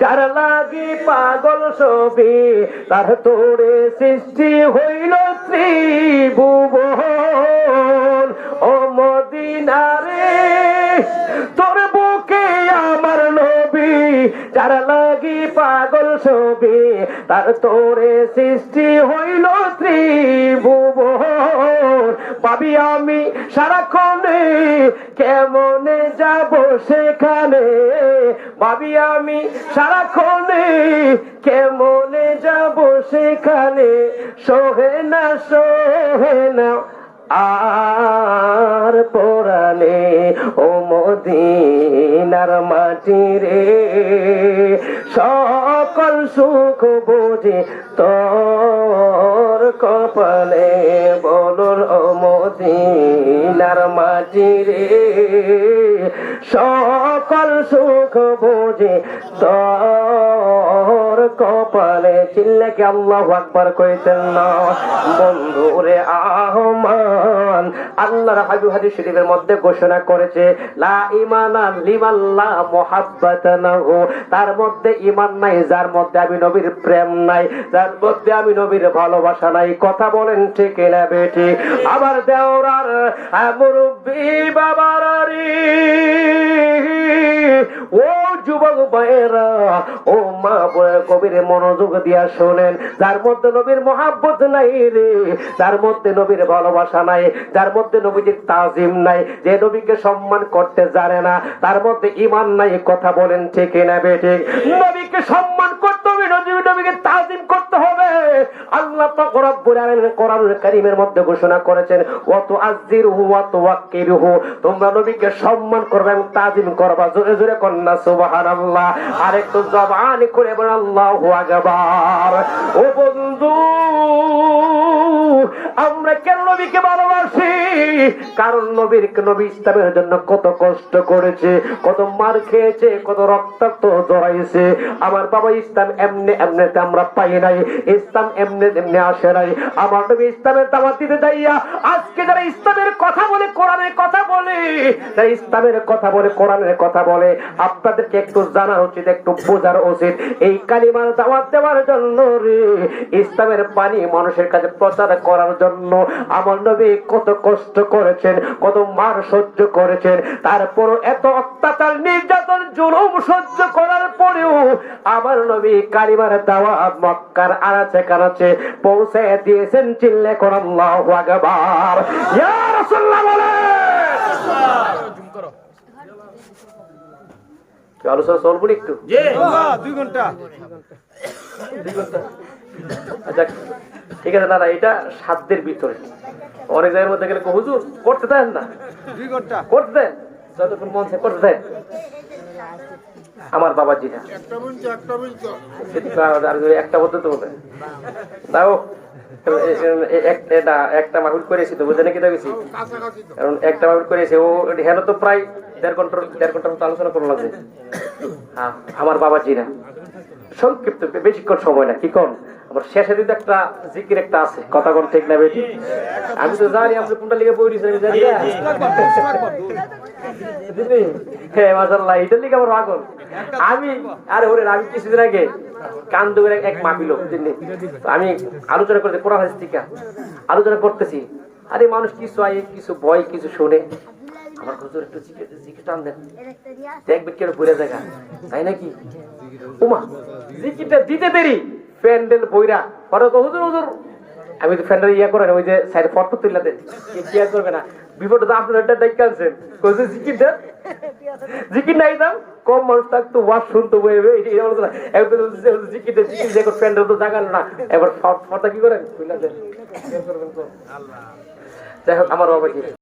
যার লাগি পাগল সবে তার তোরে সৃষ্টি হইল ত্রিভুবন। ও মদিনারে, তোর বুকে আমার নবী, যার লাগি পাগল সবে তার তোরে সৃষ্টি হইল ত্রিভুবন। পাবি আমি সারাক্ষণে কেমনে যাব সেখানে? ভাবি আমি সারাক্ষণে কেমনে যাব সেখানে? সোহে না সোহে না, আর পরানে ও মদিনার মাটি রে সকল সুখ বুঝে তোর কপালে বলুর ও মদিনার মাটি রে। সকল সুখ বুঝে তোর কপালে চিল্লাকে আল্লাহ আকবার কইতেন না। বন্ধুরে আহমান, আল্লাহর হাজু হাদিস শরীফের মধ্যে ঘোষণা করেছে, লা ইমানা লিমাল্লাহ মুহাব্বাতানাহু। তার মধ্যে ইমান নাই যার মধ্যে আমি নবীর প্রেম নাই যার মধ্যে আমি নবীর ভালোবাসা নাই। কথা বলেন ঠিক না বেটি? আবার দেওরার মুরব্বী বাবার ও যুবক ভাইয়েরা, ও মা বোনের কবির মনোযোগ দিয়া শোনেন। যার মধ্যে নবীর মহাব্বত নাই রে, যার মধ্যে নবীর ভালোবাসা নাই, যার মধ্যে নবীজির তাজিম নাই, যে নবীকে সম্মান করতে জানে না, তার মধ্যে ইমান নাই, কথা বলেন ঠিক না বেঠিক নবীকে সম্মান করতে হবে, নবী নবীকে তাজিম করতে হবে। আল্লাহ কারীমের মধ্যে ঘোষণা করেছেন ওয়া তুআজ্জিরুহু ওয়া তুওয়াক্কিরুহু তোমরা নবীকে সম্মান করবে এবং তাজিম করবা। জোরে জোরে কন্যা, সুবহানাল্লাহ। আর একটু জবান করে বল আল্লাহু ও বন্ধু! আমরা কেন নবীকে ভালোবাসি? কারণ নবীর নবী ইসলামের জন্য কত কষ্ট করেছে, কত মার খেয়েছে, কত রক্তাক্ত জড়াইছে। আমার বাবা ইসলাম এমনি এমনিতে আমরা পাই নাই, ইসলাম এমনি এমনি আসে নাই। আমার নবী ইসলামের দাওয়াত দিতে যাইয়া আজকে যারা ইসলামের কথা বলে, কোরআনের কথা বলে, যারা ইসলামের কথা বলে, কোরআনের কথা বলে, আপনাদেরকে একটু জানা উচিত, একটু বোঝার উচিত। এই কালিমার দাওয়াত দেওয়ার জন্য রে, ইসলামের পানি মানুষের কাছে প্রচার করার জন্য আমার নবী কত কষ্ট করেছেন, কত মার সহ্য করেছেন। তারপরও এত অত্যাচার, নির্যাতন, জুলুম সহ্য করার পরেও আমার নবী কালিমার দাওয়াত মক্কার আনাচে কানাচে পৌঁছে দিয়েছেন চিল্লে কর আল্লাহু আকবার। ইয়া রাসূলুল্লাহ বলেন আলোচনা চলবো না একটু। দুই ঘণ্টা। দুই ঘণ্টা? আচ্ছা ঠিক আছে দাদা এটা সাধ্যের ভিতরে। অনেক জায়গার মধ্যে গেলে হুজুর করতে দেন না। দুই ঘণ্টা। করতে দেন। যতক্ষণ মন করতে দেন। আমার যেটা আর একটা পদ্ধতি বলে দাও এ- এ- এক- এটা একটা মাহুল করেছি তো বুঝে নাকি দেখেছি কারণ একটা মাহুল করেছে ও হেন তো প্রায় দেড় ঘণ্টা দেড় ঘণ্টার মতো আলোচনা করল লাগবে হ্যাঁ আমার সংক্ষিপ্ত বেশিক্ষণ সময় না কি কোন? আমার শেষে যদি একটা জিকির একটা আছে কথা কোন ঠিক না বেশি আমি তো জানি আপনি কোনটা লিখে বই দিয়েছেন আমি জানি হ্যাঁ মাশাআল্লাহ এটার লিগে আমার পাগল আমি আরে ওরে আমি কিছুদিন আগে কান্দুবের এক মাপিল আমি আলোচনা করতে কোরআন আলোচনা করতেছি, আরে মানুষ কিছু আয়, কিছু বয়, কিছু শুনে। আমার হুজুর একটু দেখবে কেন ঘুরে দেখা তাই নাকি? উমা, জিকিরটা দিতে দেরি। প্যান্ডেল বইরা। পরে হুজুর হুজুর আমি তো ফ্যানটা ইয়া করেন, ওই যে সাইড ফটো তুললা দেন। ইয়া করবে না? বিপদে তো আপনার একটা ডাইক আনছেন কইছে জিকির দেন। জিকির নাই দাম। কম মানুষ থাকতো, ওয়াজ শুনতো বইবে এটা বলতো না একবার জিকির দেন, জিকির দেখো ফ্যানটা তো জাগাল না। এবার ফটো কি করেন? তুললা দেন। আল্লাহ যাই হোক, আমার বাবা কি?